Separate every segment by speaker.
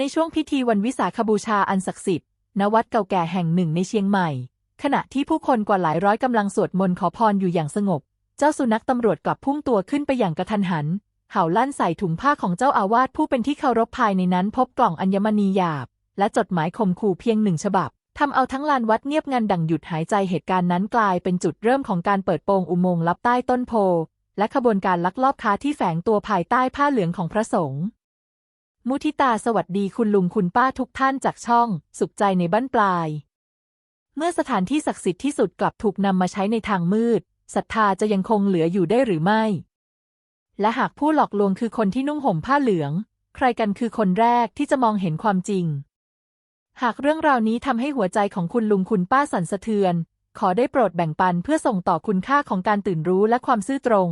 Speaker 1: ในช่วงพิธีวันวิสาขบูชาอันศักดิ์สิทธิ์ณวัดเก่าแก่แห่งหนึ่งในเชียงใหม่ ขณะที่ผู้คนกว่าหลายร้อยกำลังสวดมนต์ขอพรอยู่อย่างสงบ เจ้าสุนัขตำรวจกลับพุ่งตัวขึ้นไปอย่างกระทันหัน เห่าลั่นใส่ถุงผ้าของเจ้าอาวาสผู้เป็นที่เคารพภายในนั้นพบกล่องอัญมณีหยาบ และจดหมายข่มขู่เพียงหนึ่งฉบับทำเอาทั้งลานวัดเงียบงันดังหยุดหายใจเหตุการณ์นั้นกลายเป็นจุดเริ่มของการเปิดโปงอุโมงค์ลับใต้ต้นโพและขบวนการลักลอบค้าที่แฝงตัวภายใต้ผ้าเหลืองของพระสงฆ์ มุทิตาสวัสดีคุณลุงคุณป้าทุกท่านจากช่อง สุขใจในบ้านปลาย เมื่อสถานที่ศักดิ์สิทธิ์ที่สุดกลับถูกนำมาใช้ในทางมืดศรัทธาจะยังคงเหลืออยู่ได้หรือไม่ และหากผู้หลอกลวงคือคนที่นุ่งห่มผ้าเหลือง ใครกันคือคนแรกที่จะมองเห็นความจริง หากเรื่องราวนี้ทำให้หัวใจของคุณลุงคุณป้าสั่นสะเทือน ขอได้โปรดแบ่งปันเพื่อส่งต่อคุณค่าของการตื่นรู้และความซื่อตรง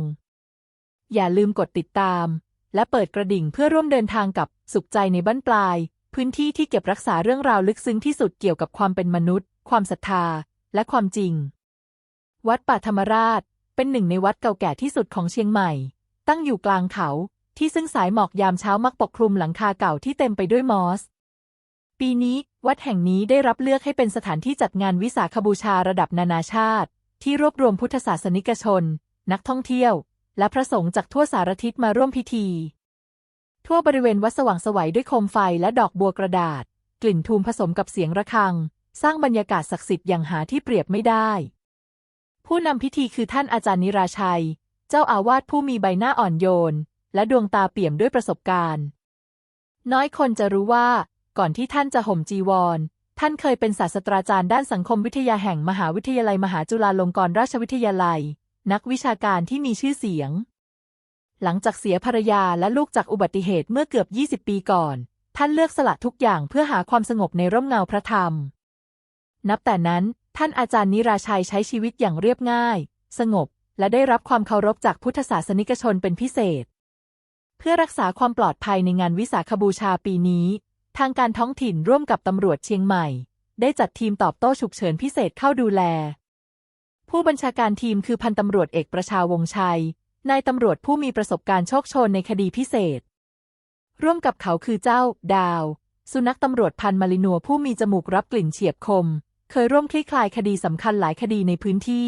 Speaker 1: อย่าลืมกดติดตาม และเปิดกระดิ่งเพื่อร่วมเดินทางกับสุขใจในบ้านปลาย พื้นที่ที่เก็บรักษาเรื่องราวลึกซึ้งที่สุดเกี่ยวกับความเป็นมนุษย์ ความศรัทธา และความจริง วัดป่าธรรมราช เป็นหนึ่งในวัดเก่าแก่ที่สุดของเชียงใหม่ ตั้งอยู่กลางเขา ที่ซึ่งสายหมอกยามเช้ามักปกคลุมหลังคาเก่าที่เต็มไปด้วยมอส ปีนี้วัดแห่งนี้ได้รับเลือกให้เป็นสถานที่จัดงานวิสาขบูชาระดับนานาชาติ ที่รวบรวมพุทธศาสนิกชน นักท่องเที่ยว และพระสงฆ์จากทั่วสารทิศมาร่วมพิธี ทั่วบริเวณวัดสว่างสวัยด้วยโคมไฟและดอกบัวกระดาษ กลิ่นทูมผสมกับเสียงระฆัง สร้างบรรยากาศศักดิ์สิทธิ์อย่างหาที่เปรียบไม่ได้ ผู้นำพิธีคือท่านอาจารย์นิราชัย เจ้าอาวาสผู้มีใบหน้าอ่อนโยน และดวงตาเปี่ยมด้วยประสบการณ์ น้อยคนจะรู้ว่า ก่อนที่ท่านจะห่มจีวร ท่านเคยเป็นศาสตราจารย์ด้านสังคมวิทยาแห่งมหาวิทยาลัยมหาจุฬาลงกรณราชวิทยาลัย นักวิชาการที่มีชื่อเสียง หลังจากเสียภรรยาและลูกจากอุบัติเหตุเมื่อเกือบ 20 ปีก่อน ท่านเลือกสละทุกอย่างเพื่อหาความสงบในร่มเงาพระธรรม นับแต่นั้นท่านอาจารย์นิราชัยใช้ชีวิตอย่างเรียบง่าย สงบ และได้รับความเคารพจากพุทธศาสนิกชนเป็นพิเศษ เพื่อรักษาความปลอดภัยในงานวิสาขบูชาปีนี้ ทางการท้องถิ่นร่วมกับตำรวจเชียงใหม่ ได้จัดทีมตอบโต้ฉุกเฉินพิเศษเข้าดูแล ผู้บัญชาการทีมคือพันตำรวจเอกประชาวงชัย นายตำรวจผู้มีประสบการณ์โชคโชนในคดีพิเศษ ร่วมกับเขาคือเจ้า ดาว สุนัขตำรวจพันมารินัวผู้มีจมูกรับกลิ่นเฉียบคม เคยร่วมคลี่คลายคดีสำคัญหลายคดีในพื้นที่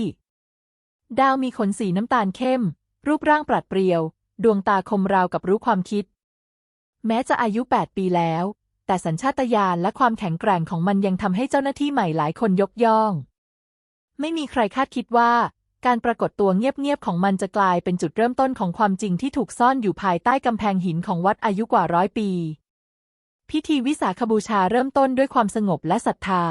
Speaker 1: ดาวมีขนสีน้ำตาลเข้ม รูปร่างปราดเปรียว ดวงตาคมราวกับรู้ความคิด แม้จะอายุ 8 ปีแล้ว แต่สัญชาตญาณและความแข็งแกร่งของมันยังทำให้เจ้าหน้าที่ใหม่หลายคนยกย่อง ไม่มีใครคาดคิดว่า การปรากฏตัวเงียบๆของมันจะกลายเป็นจุดเริ่มต้นของความจริงที่ถูกซ่อนอยู่ภายใต้กำแพงหินของวัดอายุกว่าร้อยปี พิธีวิสาขบูชาเริ่มต้นด้วยความสงบและศรัทธา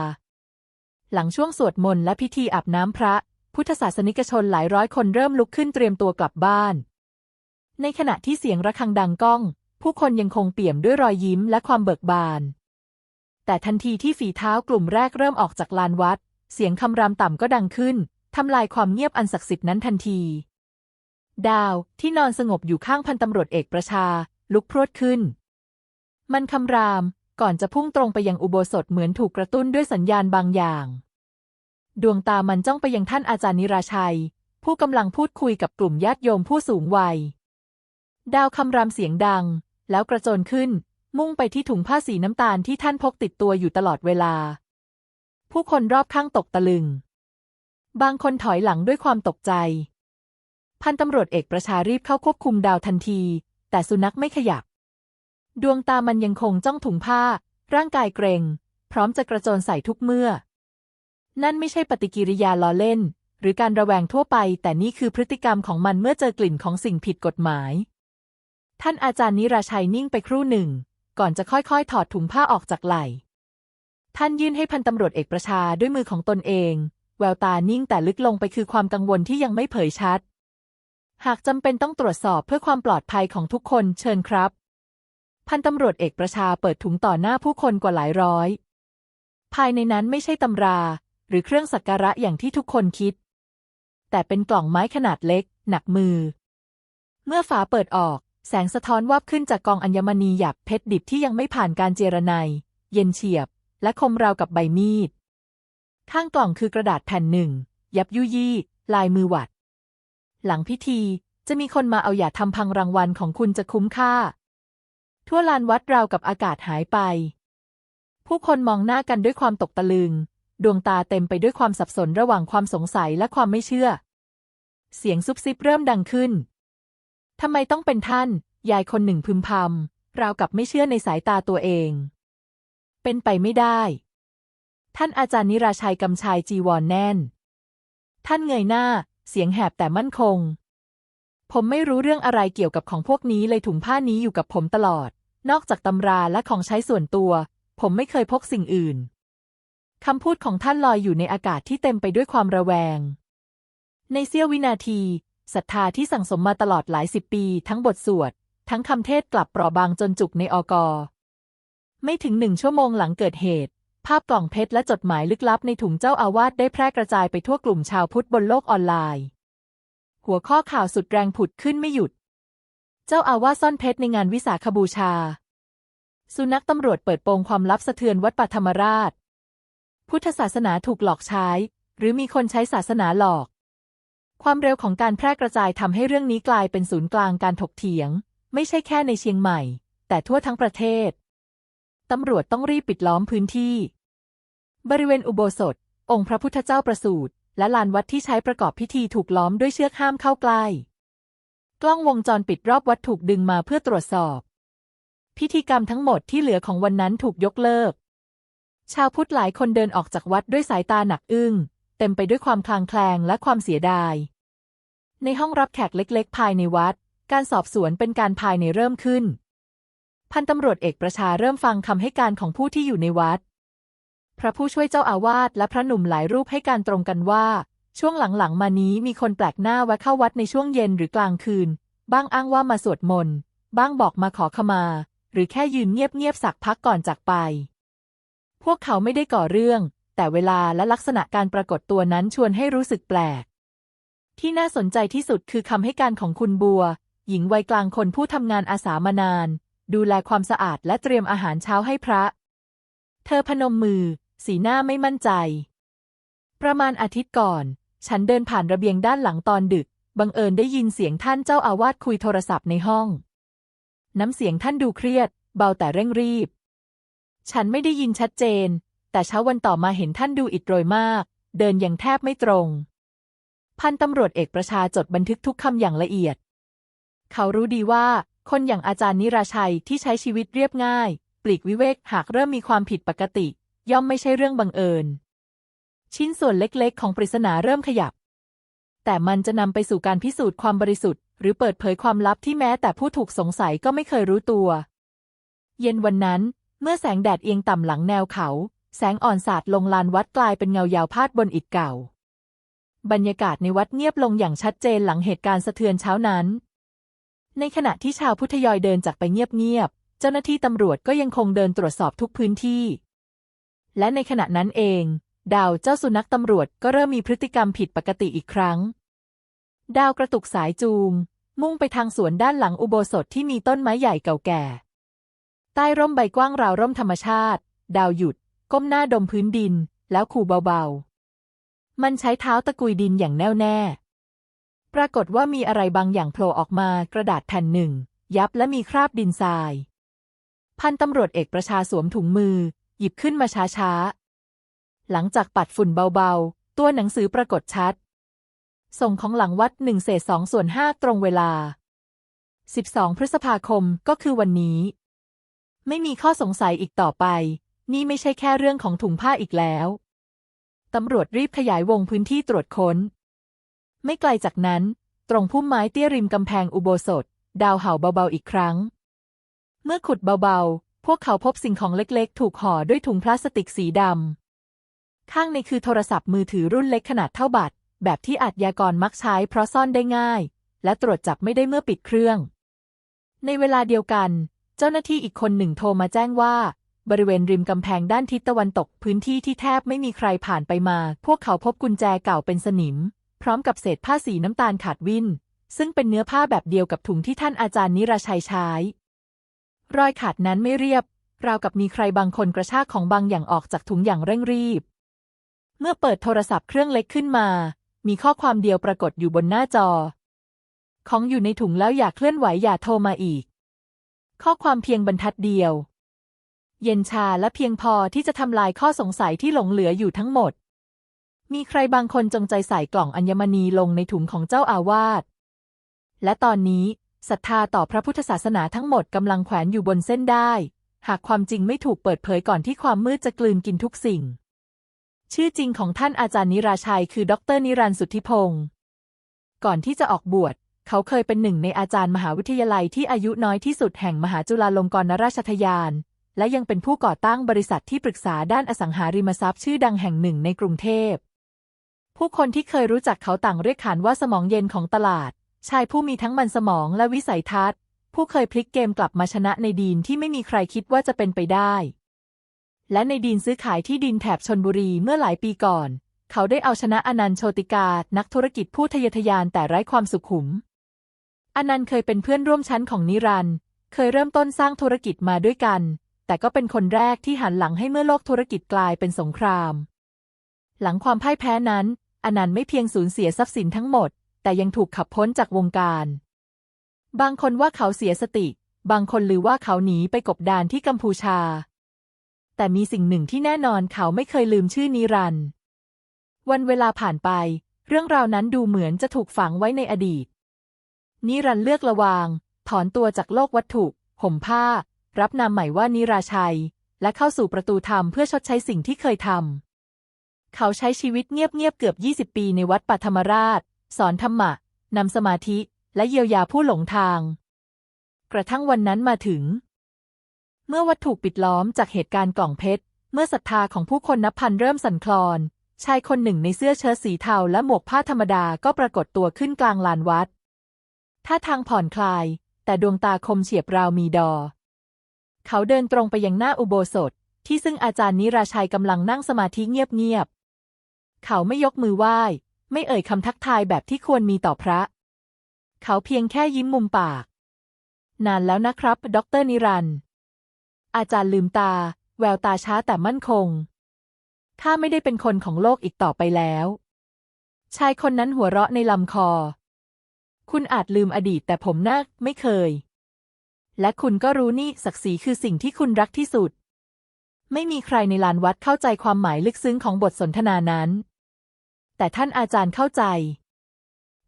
Speaker 1: หลังช่วงสวดมนต์และพิธีอาบน้ำพระ พุทธศาสนิกชนหลายร้อยคนเริ่มลุกขึ้นเตรียมตัวกลับบ้าน ในขณะที่เสียงระฆังดังก้อง ผู้คนยังคงเปี่ยมด้วยรอยยิ้มและความเบิกบาน แต่ทันทีที่ฝีเท้ากลุ่มแรกเริ่มออกจากลานวัด เสียงคำรามต่ำก็ดังขึ้น ทำลายความเงียบอันศักดิ์สิทธิ์นั้นทันที ดาวที่นอนสงบอยู่ข้างพันตำรวจเอกประชา ลุกพรวดขึ้น มันคำรามก่อนจะพุ่งตรงไปยังอุโบสถเหมือนถูกกระตุ้นด้วยสัญญาณบางอย่าง ดวงตามันจ้องไปยังท่านอาจารย์นิราชัย ผู้กำลังพูดคุยกับกลุ่มญาติโยมผู้สูงวัย ดาวคำรามเสียงดัง แล้วกระโจนขึ้น มุ่งไปที่ถุงผ้าสีน้ำตาลที่ท่านพกติดตัวอยู่ตลอดเวลา ผู้คนรอบข้างตกตะลึง บางคนถอยหลังด้วยความตกใจ พันตำรวจเอกประชารีบเข้าควบคุมดาวทันที แต่สุนัขไม่ขยับ ดวงตามันยังคงจ้องถุงผ้า ร่างกายเกรงพร้อมจะกระโจนใส่ทุกเมื่อ นั่นไม่ใช่ปฏิกิริยาล้อเล่น หรือการระแวงทั่วไป แต่นี่คือพฤติกรรมของมันเมื่อเจอกลิ่นของสิ่งผิดกฎหมาย ท่านอาจารย์นิราชัยนิ่งไปครู่หนึ่ง ก่อนจะค่อยๆ ถอดถุงผ้าออกจากไหล่ท่านยื่นให้พันตำรวจเอกประชาด้วยมือของตนเอง แววตานิ่งแต่ลึกลงไปคือความกังวลที่ยังไม่เผยชัด หากจำเป็นต้องตรวจสอบเพื่อความปลอดภัยของทุกคนเชิญครับ พันตำรวจเอกประชาเปิดถุงต่อหน้าผู้คนกว่าหลายร้อย ภายในนั้นไม่ใช่ตำรา หรือเครื่องสักการะอย่างที่ทุกคนคิด แต่เป็นกล่องไม้ขนาดเล็ก หนักมือ เมื่อฝาเปิดออก แสงสะท้อนวับขึ้นจากกองอัญมณีหยับเพชรดิบที่ยังไม่ผ่านการเจรไนเย็นเฉียบ และคมราวกับใบมีด ข้างกล่องคือกระดาษแผ่นหนึ่ง ยับยุยี่ ลายมือหวัด หลังพิธีจะมีคนมาเอาอย่าทำพังรางวัลของคุณจะคุ้มค่า ทั่วลานวัดราวกับอากาศหายไป ผู้คนมองหน้ากันด้วยความตกตะลึง ดวงตาเต็มไปด้วยความสับสนระหว่างความสงสัยและความไม่เชื่อ เสียงซุบซิบเริ่มดังขึ้นทำไมต้องเป็นท่าน ยายคนหนึ่งพึมพำราวกับไม่เชื่อในสายตาตัวเอง เป็นไปไม่ได้ ท่านอาจารย์นิราชัยกำชายจีวรแน่น ท่านเงยหน้า เสียงแหบแต่มั่นคง ผมไม่รู้เรื่องอะไรเกี่ยวกับของพวกนี้เลยถุงผ้านี้อยู่กับผมตลอด นอกจากตำราและของใช้ส่วนตัว ผมไม่เคยพกสิ่งอื่นคำพูดของท่านลอยอยู่ในอากาศที่เต็มไปด้วยความระแวง ในเสี้ยววินาทีศรัทธาที่สั่งสมมาตลอดหลายสิบปี ทั้งบทสวด ทั้งคำเทศกลับเปราะบางจนจุกในอกอ ไม่ถึงหนึ่งชั่วโมงหลังเกิดเหตุ ภาพกล่องเพชรและจดหมายลึกลับในถุงเจ้าอาวาสได้แพร่กระจายไปทั่วกลุ่มชาวพุทธบนโลกออนไลน์ หัวข้อข่าวสุดแรงผุดขึ้นไม่หยุด เจ้าอาวาสซ่อนเพชรในงานวิสาขบูชา สุนัขตำรวจเปิดโปงความลับสะเทือนวัดปัทมราช พุทธศาสนาถูกหลอกใช้ หรือมีคนใช้ศาสนาหลอก ความเร็วของการแพร่กระจายทำให้เรื่องนี้กลายเป็นศูนย์กลางการถกเถียง ไม่ใช่แค่ในเชียงใหม่ แต่ทั่วทั้งประเทศตำรวจต้องรีบปิดล้อมพื้นที่ บริเวณอุโบสถ องค์พระพุทธเจ้าประสูติและลานวัดที่ใช้ประกอบพิธีถูกล้อมด้วยเชือกห้ามเข้าใกล้ กล้องวงจรปิดรอบวัดถูกดึงมาเพื่อตรวจสอบ พิธีกรรมทั้งหมดที่เหลือของวันนั้นถูกยกเลิก ชาวพุทธหลายคนเดินออกจากวัดด้วยสายตาหนักอึ้ง เต็มไปด้วยความคลางแคลงและความเสียดาย ในห้องรับแขกเล็ก ๆ ภายในวัด การสอบสวนเป็นการภายในเริ่มขึ้น พันตำรวจเอกประชาเริ่มฟังคำให้การของผู้ที่อยู่ในวัด พระผู้ช่วยเจ้าอาวาสและพระหนุ่มหลายรูปให้การตรงกันว่า ช่วงหลังๆ มานี้มีคนแปลกหน้าแวะเข้าวัดในช่วงเย็นหรือกลางคืน บ้างอ้างว่ามาสวดมนต์ บ้างบอกมาขอขมา หรือแค่ยืนเงียบๆสักพักก่อนจากไป พวกเขาไม่ได้ก่อเรื่อง แต่เวลาและลักษณะการปรากฏตัวนั้นชวนให้รู้สึกแปลก ที่น่าสนใจที่สุดคือคำให้การของคุณบัว หญิงวัยกลางคนผู้ทำงานอาสามานาน ดูแลความสะอาดและเตรียมอาหารเช้าให้พระ เธอพนมมือ สีหน้าไม่มั่นใจ ประมาณอาทิตย์ก่อน ฉันเดินผ่านระเบียงด้านหลังตอนดึก บังเอิญได้ยินเสียงท่านเจ้าอาวาสคุยโทรศัพท์ในห้อง น้ำเสียงท่านดูเครียด เบาแต่เร่งรีบ ฉันไม่ได้ยินชัดเจน แต่เช้าวันต่อมาเห็นท่านดูอิดโรยมาก เดินยังแทบไม่ตรง พันตำรวจเอกประชาจดบันทึกทุกคำอย่างละเอียด เขารู้ดีว่า คนอย่างอาจารย์นิราชัยที่ใช้ชีวิตเรียบง่าย ปลีกวิเวกหากเริ่มมีความผิดปกติ ย่อมไม่ใช่เรื่องบังเอิญ ชิ้นส่วนเล็กๆ ของปริศนาเริ่มขยับ แต่มันจะนำไปสู่การพิสูจน์ความบริสุทธิ์ หรือเปิดเผยความลับที่แม้แต่ผู้ถูกสงสัยก็ไม่เคยรู้ตัว เย็นวันนั้น เมื่อแสงแดดเอียงต่ำหลังแนวเขา แสงอ่อนสาดลงลานวัดกลายเป็นเงายาวพาดบนอิฐเก่า บรรยากาศในวัดเงียบลงอย่างชัดเจนหลังเหตุการณ์สะเทือนเช้านั้น ในขณะที่ชาวพุทธยอยเดินจากไปเงียบๆเจ้าหน้าที่ตำรวจก็ยังคงเดินตรวจสอบทุกพื้นที่ และในขณะนั้นเอง ดาวเจ้าสุนัขตำรวจก็เริ่มมีพฤติกรรมผิดปกติอีกครั้ง ดาวกระตุกสายจูง มุ่งไปทางสวนด้านหลังอุโบสถที่มีต้นไม้ใหญ่เก่าแก่ ใต้ร่มใบกว้างราวร่มธรรมชาติ ดาวหยุด ก้มหน้าดมพื้นดิน แล้วขู่เบาๆ มันใช้เท้าตะกุยดินอย่างแน่วแน่ ปรากฏว่ามีอะไรบางอย่างโผล่ออกมากระดาษแผ่นหนึ่ง ยับและมีคราบดินทราย พันตำรวจเอกประชาสวมถุงมือ หยิบขึ้นมาช้าๆ หลังจากปัดฝุ่นเบาๆ ตัวหนังสือปรากฏชัด ส่งของหลังวัดหนึ่งเศษสองส่วนห้าตรงเวลา 12 พฤษภาคมก็คือวันนี้ ไม่มีข้อสงสัยอีกต่อไป นี่ไม่ใช่แค่เรื่องของถุงผ้าอีกแล้วตำรวจรีบขยายวงพื้นที่ตรวจค้น ไม่ไกลจากนั้น ตรงพุ่มไม้เตี้ยริมกำแพงอุโบสถ ดาวเห่าเบาๆอีกครั้ง เมื่อขุดเบาๆ พวกเขาพบสิ่งของเล็กๆ ถูกห่อด้วยถุงพลาสติกสีดำ ข้างในคือโทรศัพท์มือถือรุ่นเล็กขนาดเท่าบัตร แบบที่อาชญากรมักใช้เพราะซ่อนได้ง่าย และตรวจจับไม่ได้เมื่อปิดเครื่อง ในเวลาเดียวกัน เจ้าหน้าที่อีกคนหนึ่งโทรมาแจ้งว่า บริเวณริมกำแพงด้านทิศตะวันตกพื้นที่ที่แทบไม่มีใครผ่านไปมา พวกเขาพบกุญแจเก่าเป็นสนิม พร้อมกับเศษผ้าสีน้ำตาลขาดวินซึ่งเป็นเนื้อผ้าแบบเดียวกับถุงที่ท่านอาจารย์นิราชัยใช้ รอยขาดนั้นไม่เรียบ ราวกับมีใครบางคนกระชากของบางอย่างออกจากถุงอย่างเร่งรีบ เมื่อเปิดโทรศัพท์เครื่องเล็กขึ้นมา มีข้อความเดียวปรากฏอยู่บนหน้าจอ ของอยู่ในถุงแล้วอย่าเคลื่อนไหวอย่าโทรมาอีก ข้อความเพียงบรรทัดเดียว เย็นชาและเพียงพอที่จะทำลายข้อสงสัยที่หลงเหลืออยู่ทั้งหมด มีใครบางคนจงใจใส่กล่องอัญมณีลงในถุงของเจ้าอาวาสและตอนนี้ ศรัทธาต่อพระพุทธศาสนาทั้งหมดกำลังแขวนอยู่บนเส้นได้ หากความจริงไม่ถูกเปิดเผยก่อนที่ความมืดจะกลืนกินทุกสิ่ง ชื่อจริงของท่านอาจารย์นิราชัยคือดรนิรันดร์สุทธิพงศ์ก่อนที่จะออกบวชเขาเคยเป็นหนึ่งในอาจารย์มหาวิทยาลัยที่อายุน้อยที่สุดแห่งมหาจุฬาลงกรณราชทยาน และยังเป็นผู้ก่อตั้งบริษัทที่ปรึกษาด้านอสังหาริมทรัพย์ชื่อดังแห่งหนึ่งในกรุงเทพ ผู้คนที่เคยรู้จักเขาต่างเรียกขานว่าสมองเย็นของตลาด ชายผู้มีทั้งมันสมองและวิสัยทัศน์ ผู้เคยพลิกเกมกลับมาชนะในดีนที่ไม่มีใครคิดว่าจะเป็นไปได้ และในดีนซื้อขายที่ดินแถบชนบุรีเมื่อหลายปีก่อน เขาได้เอาชนะอนันต์โชติกา นักธุรกิจผู้ทะเยอทะยานแต่ไร้ความสุขุม อนันต์เคยเป็นเพื่อนร่วมชั้นของนิรันด์เคยเริ่มต้นสร้างธุรกิจมาด้วยกัน แต่ก็เป็นคนแรกที่หันหลังให้เมื่อโลกธุรกิจกลายเป็นสงคราม หลังความพ่ายแพ้นั้น อนันต์ไม่เพียงสูญเสียทรัพย์สินทั้งหมด แต่ยังถูกขับพ้นจากวงการ บางคนว่าเขาเสียสติ บางคนลือว่าเขาหนีไปกบดานที่กัมพูชา แต่มีสิ่งหนึ่งที่แน่นอนเขาไม่เคยลืมชื่อนิรันด์วันเวลาผ่านไป เรื่องราวนั้นดูเหมือนจะถูกฝังไว้ในอดีต นิรันด์เลือกระวาง ถอนตัวจากโลกวัตถุ ห่มผ้า รับนามใหม่ว่านิราชัย และเข้าสู่ประตูธรรมเพื่อชดใช้สิ่งที่เคยทำเขาใช้ชีวิตเงียบๆเกือบ 20 ปีในวัดปัทมราช สอนธรรมะนำสมาธิและเยียวยาผู้หลงทาง กระทั่งวันนั้นมาถึง เมื่อวัตถุปิดล้อมจากเหตุการณ์กล่องเพชร เมื่อศรัทธาของผู้คนนับพันเริ่มสั่นคลอน ชายคนหนึ่งในเสื้อเชิ้ตสีเทาและหมวกผ้าธรรมดาก็ปรากฏตัวขึ้นกลางลานวัด ท่าทางผ่อนคลาย แต่ดวงตาคมเฉียบราวมีดอ เขาเดินตรงไปยังหน้าอุโบสถ ที่ซึ่งอาจารย์นิราชัยกำลังนั่งสมาธิเงียบๆ เขาไม่ยกมือไหว้ ไม่เอ่ยคำทักทายแบบที่ควรมีต่อพระ เขาเพียงแค่ยิ้มมุมปาก นานแล้วนะครับด็อกเตอร์นิรันด์อาจารย์ลืมตา แววตาช้าแต่มั่นคงข้าไม่ได้เป็นคนของโลกอีกต่อไปแล้ว ชายคนนั้นหัวเราะในลำคอ คุณอาจลืมอดีตแต่ผมน่าไม่เคย และคุณก็รู้นี่ศักดิ์ศรีคือสิ่งที่คุณรักที่สุด ไม่มีใครในลานวัดเข้าใจความหมายลึกซึ้งของบทสนทนานั้น แต่ท่านอาจารย์เข้าใจ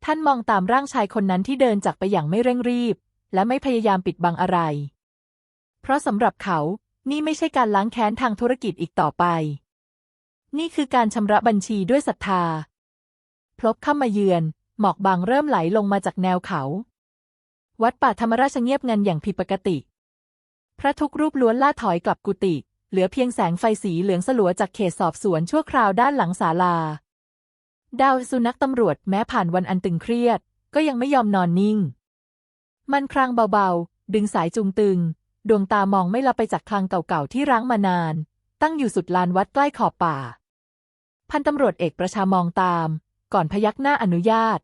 Speaker 1: ท่านมองตามร่างชายคนนั้นที่เดินจากไปอย่างไม่เร่งรีบ และไม่พยายามปิดบังอะไร เพราะสำหรับเขา นี่ไม่ใช่การล้างแค้นทางธุรกิจอีกต่อไป นี่คือการชำระบัญชีด้วยศรัทธา พลบเข้ามาเยือน หมอกบางเริ่มไหลลงมาจากแนวเขา วัดป่าธรรมราชเงียบงันอย่างผิดปกติ พระทุกรูปล้วนล่าถอยกลับกุฏิเหลือเพียงแสงไฟสีเหลืองสลัวจากเขตสอบสวนชั่วคราวด้านหลังศาลา ดาวสุนัขตำรวจแม้ผ่านวันอันตึงเครียด ก็ยังไม่ยอมนอนนิ่ง มันครางเบาๆ ดึงสายจูงตึง ดวงตามองไม่ละไปจากคลังเก่าๆที่ร้างมานาน ตั้งอยู่สุดลานวัดใกล้ขอบป่า พันตำรวจเอกประชามองตาม ก่อนพยักหน้าอนุญาต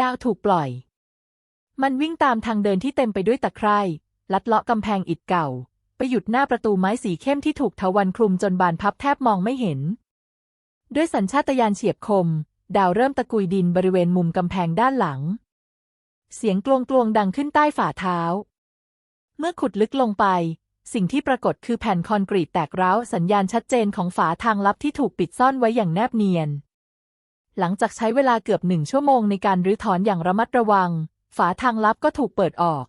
Speaker 1: ดาวถูกปล่อย มันวิ่งตามทางเดินที่เต็มไปด้วยตะไคร่ลัดเลาะกำแพงอิฐเก่า ไปหยุดหน้าประตูไม้สีเข้มที่ถูกเถาวันคลุมจนบานพับแทบมองไม่เห็น ด้วยสัญชาตญาณเฉียบคม ดาวเริ่มตะกุยดินบริเวณมุมกำแพงด้านหลัง เสียงกลวงกลวงๆดังขึ้นใต้ฝ่าเท้า เมื่อขุดลึกลงไป สิ่งที่ปรากฏคือแผ่นคอนกรีตแตกร้าวสัญญาณชัดเจนของฝาทางลับที่ถูกปิดซ่อนไว้อย่างแนบเนียน หลังจากใช้เวลาเกือบหนึ่งชั่วโมงในการรื้อถอนอย่างระมัดระวัง ฝาทางลับก็ถูกเปิดออก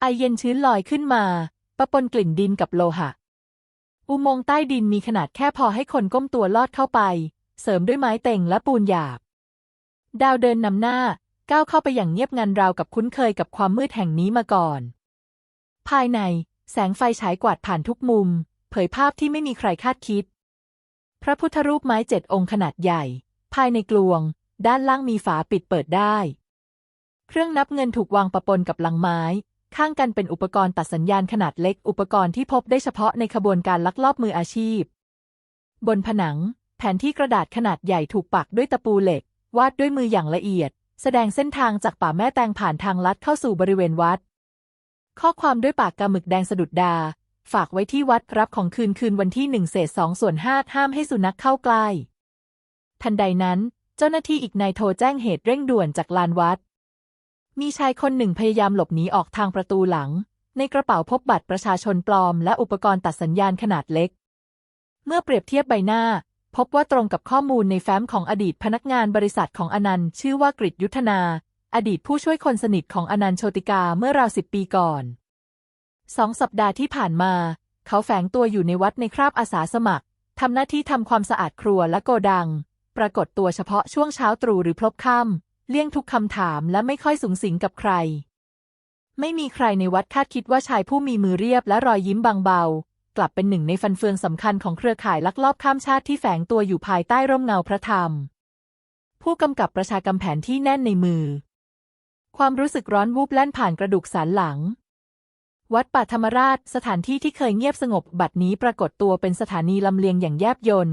Speaker 1: ไอเย็นชื้นลอยขึ้นมาปะปนกลิ่นดินกับโลหะ อุโมงค์ใต้ดินมีขนาดแค่พอให้คนก้มตัวลอดเข้าไป เสริมด้วยไม้เต็งและปูนหยาบ ดาวเดินนำหน้า ก้าวเข้าไปอย่างเงียบงันราวกับคุ้นเคยกับความมืดแห่งนี้มาก่อน ภายในแสงไฟฉายกวาดผ่านทุกมุม เผยภาพที่ไม่มีใครคาดคิด พระพุทธรูปไม้เจ็ดองค์ขนาดใหญ่ ภายในกลวง ด้านล่างมีฝาปิดเปิดได้ เครื่องนับเงินถูกวางประปนกับลังไม้ ข้างกันเป็นอุปกรณ์ตัดสัญญาณขนาดเล็ก อุปกรณ์ที่พบได้เฉพาะในขบวนการลักลอบมืออาชีพ บนผนัง แผนที่กระดาษขนาดใหญ่ถูกปักด้วยตะปูเหล็ก วาดด้วยมืออย่างละเอียด แสดงเส้นทางจากป่าแม่แตงผ่านทางลัดเข้าสู่บริเวณวัด ข้อความด้วยปากกาหมึกแดงสะดุดดา ฝากไว้ที่วัดรับของคืนคืนวันที่หนึ่งเศษสองส่วนห้าห้ามให้สุนัขเข้าใกล้ทันใดนั้น เจ้าหน้าที่อีกนายโทรแจ้งเหตุเร่งด่วนจากลานวัด มีชายคนหนึ่งพยายามหลบหนีออกทางประตูหลัง ในกระเป๋าพบบัตรประชาชนปลอมและอุปกรณ์ตัดสัญญาณขนาดเล็ก เมื่อเปรียบเทียบใบหน้า พบว่าตรงกับข้อมูลในแฟ้มของอดีตพนักงานบริษัทของอนันต์ ชื่อว่ากฤษยุทธนา อดีตผู้ช่วยคนสนิทของอนันต์โชติกาเมื่อราวสิบปีก่อนสองสัปดาห์ที่ผ่านมา เขาแฝงตัวอยู่ในวัดในคราบอาสาสมัครทำหน้าที่ทำความสะอาดครัวและโกดัง ปรากฏตัวเฉพาะช่วงเช้าตรู่หรือพลบค่ำ เลี่ยงทุกคำถามและไม่ค่อยสูงสิงกับใคร ไม่มีใครในวัดคาดคิดว่าชายผู้มีมือเรียบและรอยยิ้มบางเบา กลับเป็นหนึ่งในฟันเฟืองสำคัญของเครือข่ายลักลอบข้ามชาติที่แฝงตัวอยู่ภายใต้ร่มเงาพระธรรม ผู้กำกับประชากำแผนที่แน่นในมือ ความรู้สึกร้อนวูบแล่นผ่านกระดูกสันหลังวัดป่าธรรมราชสถานที่ที่เคยเงียบสงบบัดนี้ปรากฏตัวเป็นสถานีลำเลียงอย่างแยบยล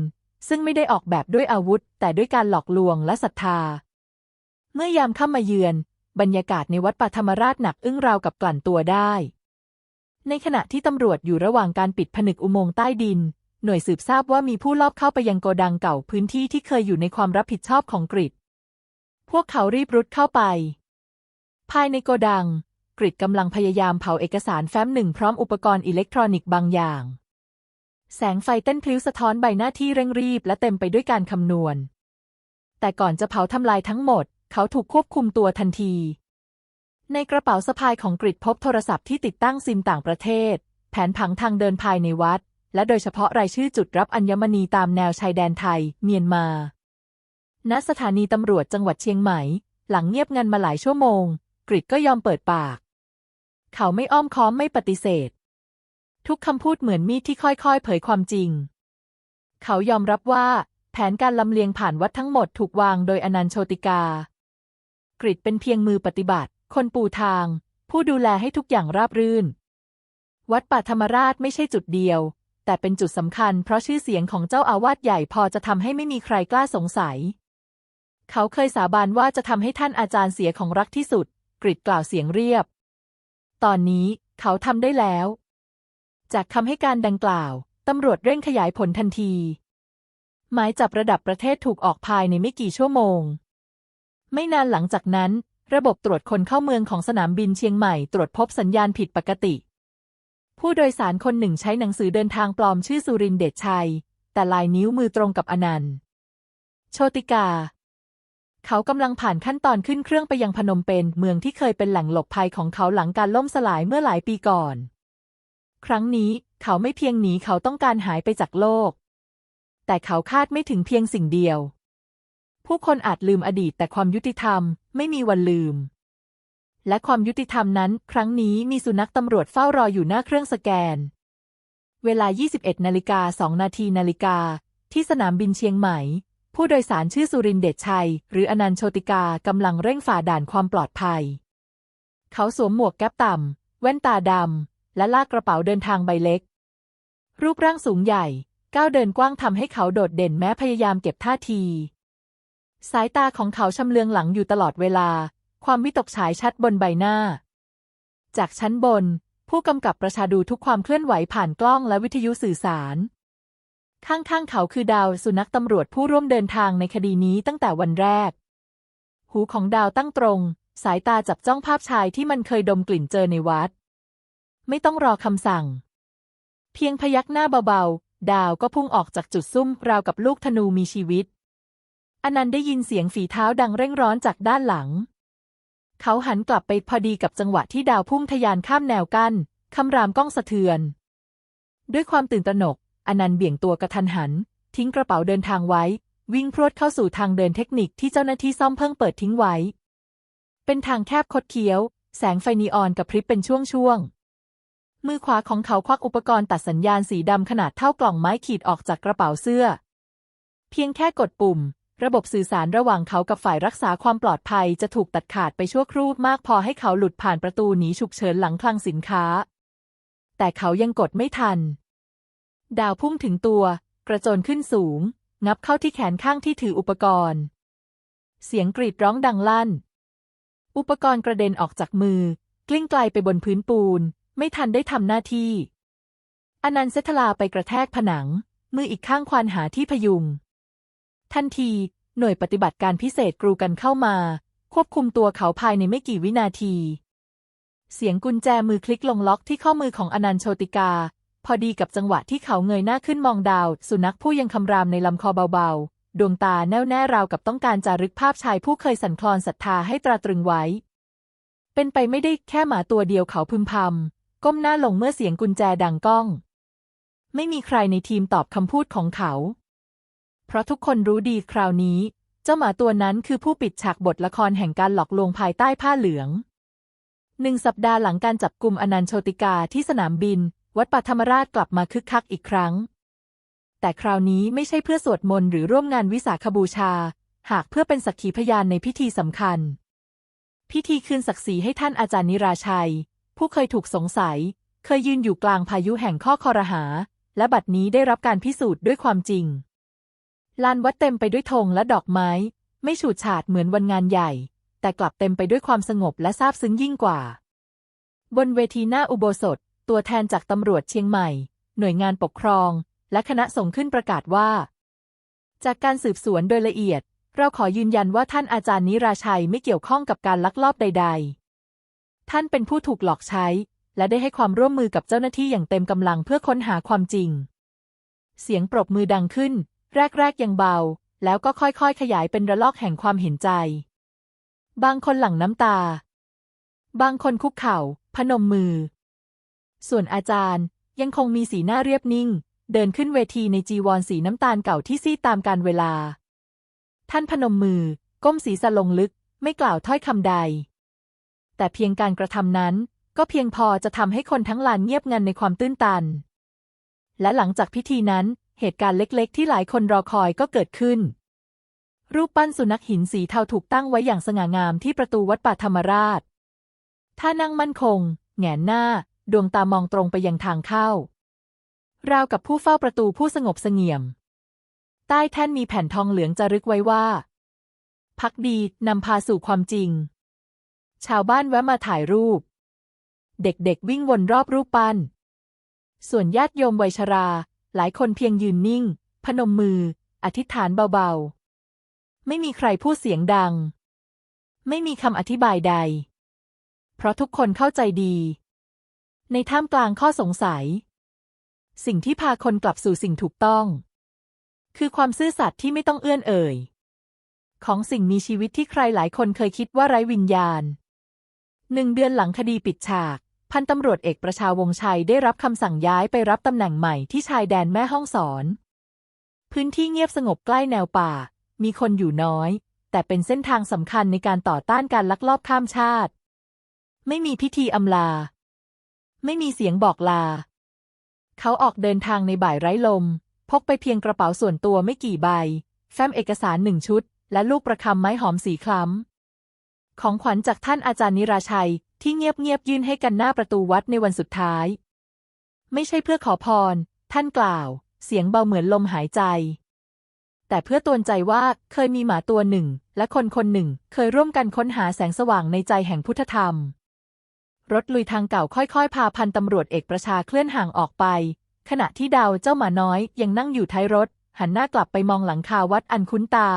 Speaker 1: ซึ่งไม่ได้ออกแบบด้วยอาวุธ แต่ด้วยการหลอกลวงและศรัทธา เมื่อยามค่ำมาเยือน บรรยากาศในวัดป่าธรรมราชหนักอึ้งราวกับกลั่นตัวได้ ในขณะที่ตำรวจอยู่ระหว่างการปิดผนึกอุโมงค์ใต้ดิน หน่วยสืบทราบว่ามีผู้ลอบเข้าไปยังโกดังเก่าพื้นที่ที่เคยอยู่ในความรับผิดชอบของกริดพวกเขารีบรุดเข้าไป ภายในโกดัง กริดกำลังพยายามเผาเอกสารแฟ้มหนึ่งพร้อมอุปกรณ์อิเล็กทรอนิกส์บางอย่าง แสงไฟเต้นพลิ้วสะท้อนใบหน้าที่เร่งรีบและเต็มไปด้วยการคำนวณ แต่ก่อนจะเผาทำลายทั้งหมด เขาถูกควบคุมตัวทันที ในกระเป๋าสะพายของกริดพบโทรศัพท์ที่ติดตั้งซิมต่างประเทศ แผนผังทางเดินภายในวัด และโดยเฉพาะรายชื่อจุดรับอัญมณีตามแนวชายแดนไทย เมียนมา ณ สถานีตำรวจจังหวัดเชียงใหม่ หลังเงียบงันมาหลายชั่วโมง กริดก็ยอมเปิดปาก เขาไม่อ้อมค้อมไม่ปฏิเสธ ทุกคำพูดเหมือนมีดที่ค่อยๆ เผยความจริง เขายอมรับว่าแผนการลำเลียงผ่านวัดทั้งหมดถูกวางโดยอนันต์โชติกา กริดเป็นเพียงมือปฏิบัติ คนปูทาง ผู้ดูแลให้ทุกอย่างราบรื่น วัดป่าธรรมราชไม่ใช่จุดเดียว แต่เป็นจุดสำคัญเพราะชื่อเสียงของเจ้าอาวาสใหญ่พอจะทำให้ไม่มีใครกล้าสงสัย เขาเคยสาบานว่าจะทำให้ท่านอาจารย์เสียของรักที่สุด กริดกล่าวเสียงเรียบ ตอนนี้เขาทำได้แล้ว จากคำให้การดังกล่าวตำรวจเร่งขยายผลทันที หมายจับระดับประเทศถูกออกภายในไม่กี่ชั่วโมง ไม่นานหลังจากนั้น ระบบตรวจคนเข้าเมืองของสนามบินเชียงใหม่ตรวจพบสัญญาณผิดปกติ ผู้โดยสารคนหนึ่งใช้หนังสือเดินทางปลอมชื่อสุรินเดชชัย แต่ลายนิ้วมือตรงกับอนันต์โชติกา เขากำลังผ่านขั้นตอนขึ้นเครื่องไปยังพนมเปญเมืองที่เคยเป็นแหล่งหลบภัยของเขาหลังการล่มสลายเมื่อหลายปีก่อน ครั้งนี้เขาไม่เพียงหนีเขาต้องการหายไปจากโลก แต่เขาคาดไม่ถึงเพียงสิ่งเดียว ผู้คนอาจลืมอดีตแต่ความยุติธรรมไม่มีวันลืม และความยุติธรรมนั้น ครั้งนี้มีสุนัขตำรวจเฝ้ารออยู่หน้าเครื่องสแกน เวลา 21นาฬิกา2นาทีนาฬิกา ที่สนามบินเชียงใหม่ ผู้โดยสารชื่อสุรินเดชชัย หรืออนันต์โชติกากำลังเร่งฝ่าด่านความปลอดภัย เขาสวมหมวกแก๊ปต่ำแว่นตาดำและลากกระเป๋าเดินทางใบเล็ก รูปร่างสูงใหญ่ก้าวเดินกว้างทำให้เขาโดดเด่นแม้พยายามเก็บท่าที สายตาของเขาชำเลืองหลังอยู่ตลอดเวลา ความวิตกฉายชัดบนใบหน้า จากชั้นบน ผู้กำกับประชาดูทุกความเคลื่อนไหวผ่านกล้องและวิทยุสื่อสาร ข้างๆเขาคือดาวสุนัขตำรวจผู้ร่วมเดินทางในคดีนี้ตั้งแต่วันแรก หูของดาวตั้งตรง สายตาจับจ้องภาพชายที่มันเคยดมกลิ่นเจอในวัด ไม่ต้องรอคำสั่ง เพียงพยักหน้าเบาๆ ดาวก็พุ่งออกจากจุดซุ่มราวกับลูกธนูมีชีวิต อนันต์ได้ยินเสียงฝีเท้าดังเร่งร้อนจากด้านหลัง เขาหันกลับไปพอดีกับจังหวะที่ดาวพุ่งทะยานข้ามแนวกัน้นคำรามก้องสะเทือน ด้วยความตื่นตระหนก อนันต์เบี่ยงตัวกระทันหัน ทิ้งกระเป๋าเดินทางไว้ วิ่งพรวดเข้าสู่ทางเดินเทคนิคที่เจ้าหน้าที่ซ่อมเพิ่งเปิดทิ้งไว้ เป็นทางแคบคดเคี้ยว แสงไฟนีออนกับพริบเป็นช่วงๆมือขวาของเขาควักอุปกรณ์ตัดสัญญาณสีดำขนาดเท่ากล่องไม้ขีดออกจากกระเป๋าเสื้อ เพียงแค่กดปุ่ม ระบบสื่อสารระหว่างเขากับฝ่ายรักษาความปลอดภัยจะถูกตัดขาดไปชั่วครู่มากพอให้เขาหลุดผ่านประตูหนีฉุกเฉินหลังคลังสินค้า แต่เขายังกดไม่ทัน ดาวพุ่งถึงตัว กระโจนขึ้นสูง งับเข้าที่แขนข้างที่ถืออุปกรณ์ เสียงกรีดร้องดังลั่น อุปกรณ์กระเด็นออกจากมือ กลิ้งไกลไปบนพื้นปูน ไม่ทันได้ทำหน้าที่ อนันต์เซทลาไปกระแทกผนัง มืออีกข้างควานหาที่พยุง ทันที หน่วยปฏิบัติการพิเศษกรูกันเข้ามา ควบคุมตัวเขาภายในไม่กี่วินาที เสียงกุญแจมือคลิกลงล็อกที่ข้อมือของอนันต์โชติกา พอดีกับจังหวะที่เขาเงยหน้าขึ้นมองดาว สุนัขผู้ยังคำรามในลำคอเบาๆ ดวงตาแน่วแน่ราวกับต้องการจารึกภาพชายผู้เคยสั่นคลอนศรัทธาให้ตราตรึงไว้ เป็นไปไม่ได้แค่หมาตัวเดียวเขาพึมพำก้มหน้าลงเมื่อเสียงกุญแจดังก้อง ไม่มีใครในทีมตอบคำพูดของเขา เพราะทุกคนรู้ดีคราวนี้ เจ้าหมาตัวนั้นคือผู้ปิดฉากบทละครแห่งการหลอกลวงภายใต้ผ้าเหลืองหนึ่งสัปดาห์หลังการจับกลุ่มอนันโชติกาที่สนามบิน วัดปัทมราชกลับมาคึกคักอีกครั้ง แต่คราวนี้ไม่ใช่เพื่อสวดมนต์หรือร่วมงานวิสาขบูชา หากเพื่อเป็นสักขีพยานในพิธีสำคัญ พิธีคืนศักดิ์ศรีให้ท่านอาจารย์นิราชัย ผู้เคยถูกสงสัย เคยยืนอยู่กลางพายุแห่งข้อคอรหา และบัดนี้ได้รับการพิสูจน์ด้วยความจริง ลานวัดเต็มไปด้วยธงและดอกไม้ ไม่ฉูดฉาดเหมือนวันงานใหญ่ แต่กลับเต็มไปด้วยความสงบและซาบซึ้งยิ่งกว่า บนเวทีหน้าอุโบสถ ตัวแทนจากตำรวจเชียงใหม่ หน่วยงานปกครอง และคณะส่งขึ้นประกาศว่า จากการสืบสวนโดยละเอียด เราขอยืนยันว่าท่านอาจารย์นิราชัยไม่เกี่ยวข้องกับการลักลอบใด ๆ ท่านเป็นผู้ถูกหลอกใช้ และได้ให้ความร่วมมือกับเจ้าหน้าที่อย่างเต็มกำลังเพื่อค้นหาความจริง เสียงปรบมือดังขึ้น แรกๆยังเบา แล้วก็ค่อยๆ ขยายเป็นระลอกแห่งความเห็นใจ บางคนหลั่งน้ำตา บางคนคุกเข่า พนมมือ ส่วนอาจารย์ยังคงมีสีหน้าเรียบนิ่ง เดินขึ้นเวทีในจีวรสีน้ำตาลเก่าที่ซีดตามการเวลา ท่านพนมมือ ก้มศีรษะลงลึกไม่กล่าวถ้อยคำใด แต่เพียงการกระทำนั้น ก็เพียงพอจะทำให้คนทั้งลานเงียบงันในความตื้นตัน และหลังจากพิธีนั้น เหตุการณ์เล็กๆ ที่หลายคนรอคอยก็เกิดขึ้น รูปปั้นสุนัขหินสีเทาถูกตั้งไว้อย่างสง่างามที่ประตูวัดป่าธรรมราช ท่านั่งมั่นคง แงนหน้า ดวงตามองตรงไปยังทางเข้า ราวกับผู้เฝ้าประตูผู้สงบเสงี่ยม ใต้แท่นมีแผ่นทองเหลืองจารึกไว้ว่าพักดีนำพาสู่ความจริง ชาวบ้านแวะมาถ่ายรูป เด็กๆวิ่งวนรอบรูปปั้น ส่วนญาติโยมวัยชรา หลายคนเพียงยืนนิ่ง พนมมือ อธิษฐานเบาๆ ไม่มีใครพูดเสียงดัง ไม่มีคำอธิบายใด เพราะทุกคนเข้าใจดี ในท่ามกลางข้อสงสัย สิ่งที่พาคนกลับสู่สิ่งถูกต้อง คือความซื่อสัตย์ที่ไม่ต้องเอื้อนเอ่ย ของสิ่งมีชีวิตที่ใครหลายคนเคยคิดว่าไร้วิญญาณหนึ่งเดือนหลังคดีปิดฉาก พันตำรวจเอกประชาวงชัยได้รับคำสั่งย้ายไปรับตำแหน่งใหม่ที่ชายแดนแม่ห้องสอน พื้นที่เงียบสงบใกล้แนวป่า มีคนอยู่น้อย แต่เป็นเส้นทางสำคัญในการต่อต้านการลักลอบข้ามชาติ ไม่มีพิธีอำลา ไม่มีเสียงบอกลา เขาออกเดินทางในบ่ายไร้ลม พกไปเพียงกระเป๋าส่วนตัวไม่กี่ใบ แฟ้มเอกสารหนึ่งชุด และลูกประคำไม้หอมสีคล้ำของขวัญจากท่านอาจารย์นิราชัย ที่เงียบๆยื่นให้กันหน้าประตูวัดในวันสุดท้าย ไม่ใช่เพื่อขอพร ท่านกล่าว เสียงเบาเหมือนลมหายใจ แต่เพื่อตวนใจว่าเคยมีหมาตัวหนึ่ง และคนคนหนึ่ง เคยร่วมกันค้นหาแสงสว่างในใจแห่งพุทธธรรม รถลุยทางเก่าค่อยๆ พาพันตำรวจเอกประชาเคลื่อนห่างออกไป ขณะที่ดาวเจ้าหมาน้อยยังนั่งอยู่ท้ายรถ หันหน้ากลับไปมองหลังคาวัดอันคุ้นตา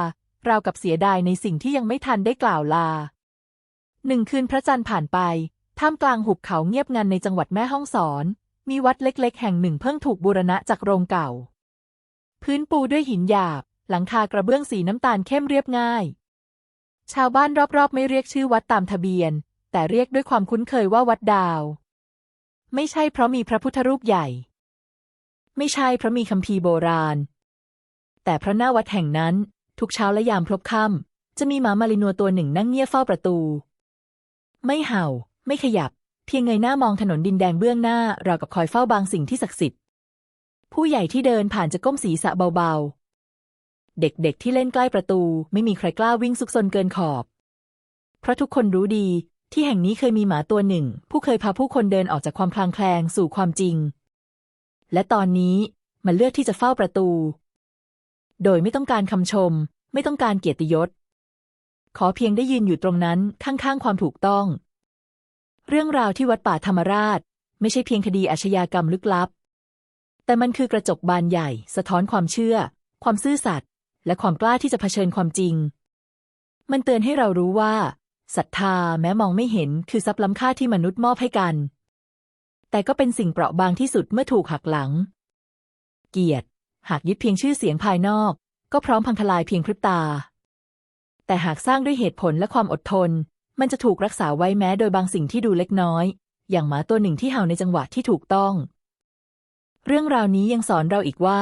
Speaker 1: ราวกับเสียดายในสิ่งที่ยังไม่ทันได้กล่าวลา หนึ่งคืนพระจันทร์ผ่านไป ท่ามกลางหุบเขาเงียบงันในจังหวัดแม่ฮ่องสอน มีวัดเล็ก ๆ แห่งหนึ่งเพิ่งถูกบูรณะจากโรงเก่า พื้นปูด้วยหินหยาบ หลังคากระเบื้องสีน้ำตาลเข้มเรียบง่าย ชาวบ้านรอบๆ ไม่เรียกชื่อวัดตามทะเบียน แต่เรียกด้วยความคุ้นเคยว่าวัดดาว ไม่ใช่เพราะมีพระพุทธรูปใหญ่ ไม่ใช่เพราะมีคัมภีร์โบราณ แต่เพราะหน้าวัดแห่งนั้น ทุกเช้าและยามพลบค่ำจะมีหมามารินัวตัวหนึ่งนั่งเงียบเฝ้าประตู ไม่เห่า ไม่ขยับ เพียงเงยหน้ามองถนนดินแดงเบื้องหน้า ราวกับคอยเฝ้าบางสิ่งที่ศักดิ์สิทธิ์ ผู้ใหญ่ที่เดินผ่านจะก้มศีรษะเบาๆ เด็กๆที่เล่นใกล้ประตู ไม่มีใครกล้าวิ่งซุกซนเกินขอบ เพราะทุกคนรู้ดีที่แห่งนี้เคยมีหมาตัวหนึ่ง ผู้เคยพาผู้คนเดินออกจากความคลางแคลงสู่ความจริง และตอนนี้มันเลือกที่จะเฝ้าประตู โดยไม่ต้องการคำชม ไม่ต้องการเกียรติยศ ขอเพียงได้ยืนอยู่ตรงนั้นข้างๆความถูกต้อง เรื่องราวที่วัดป่าธรรมราช ไม่ใช่เพียงคดีอาชญากรรมลึกลับ แต่มันคือกระจกบานใหญ่ สะท้อนความเชื่อ ความซื่อสัตย์และความกล้าที่จะเผชิญความจริง มันเตือนให้เรารู้ว่าศรัทธาแม้มองไม่เห็นคือทรัพย์ล้ำค่าที่มนุษย์มอบให้กัน แต่ก็เป็นสิ่งเปราะบางที่สุดเมื่อถูกหักหลัง เกียรติ หากยึดเพียงชื่อเสียงภายนอก ก็พร้อมพังทลายเพียงพริบตา แต่หากสร้างด้วยเหตุผลและความอดทน มันจะถูกรักษาไว้แม้โดยบางสิ่งที่ดูเล็กน้อย อย่างหมาตัวหนึ่งที่เห่าในจังหวะที่ถูกต้อง เรื่องราวนี้ยังสอนเราอีกว่า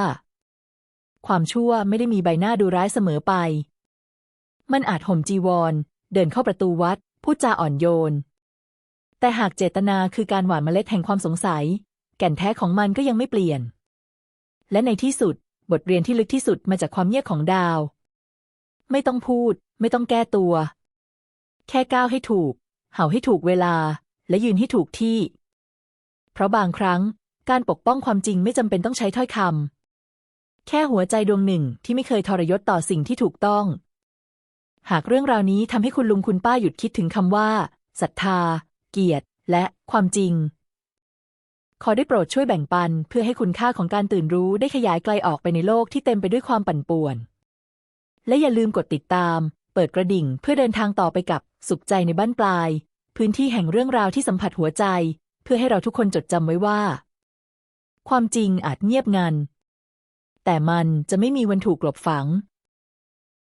Speaker 1: ความชั่วไม่ได้มีใบหน้าดูร้ายเสมอไป มันอาจห่มจีวร เดินเข้าประตูวัดพูดจาอ่อนโยน แต่หากเจตนาคือการหว่านเมล็ดแห่งความสงสัย แก่นแท้ของมันก็ยังไม่เปลี่ยน และในที่สุด บทเรียนที่ลึกที่สุดมาจากความเงียบของดาว ไม่ต้องพูด ไม่ต้องแก้ตัว แค่ก้าวให้ถูก เห่าให้ถูกเวลา และยืนให้ถูกที่ เพราะบางครั้งการปกป้องความจริงไม่จำเป็นต้องใช้ถ้อยคำแค่หัวใจดวงหนึ่งที่ไม่เคยทรยศต่อสิ่งที่ถูกต้อง หากเรื่องราวนี้ทำให้คุณลุงคุณป้าหยุดคิดถึงคำว่าศรัทธา เกียรติ และความจริง ขอได้โปรดช่วยแบ่งปัน เพื่อให้คุณค่าของการตื่นรู้ได้ขยายไกลออกไปในโลกที่เต็มไปด้วยความปั่นป่วน และอย่าลืมกดติดตาม เปิดกระดิ่งเพื่อเดินทางต่อไปกับสุขใจในบ้านปลาย พื้นที่แห่งเรื่องราวที่สัมผัสหัวใจ เพื่อให้เราทุกคนจดจำไว้ว่า ความจริงอาจเงียบงัน แต่มันจะไม่มีวันถูกกลบฝัง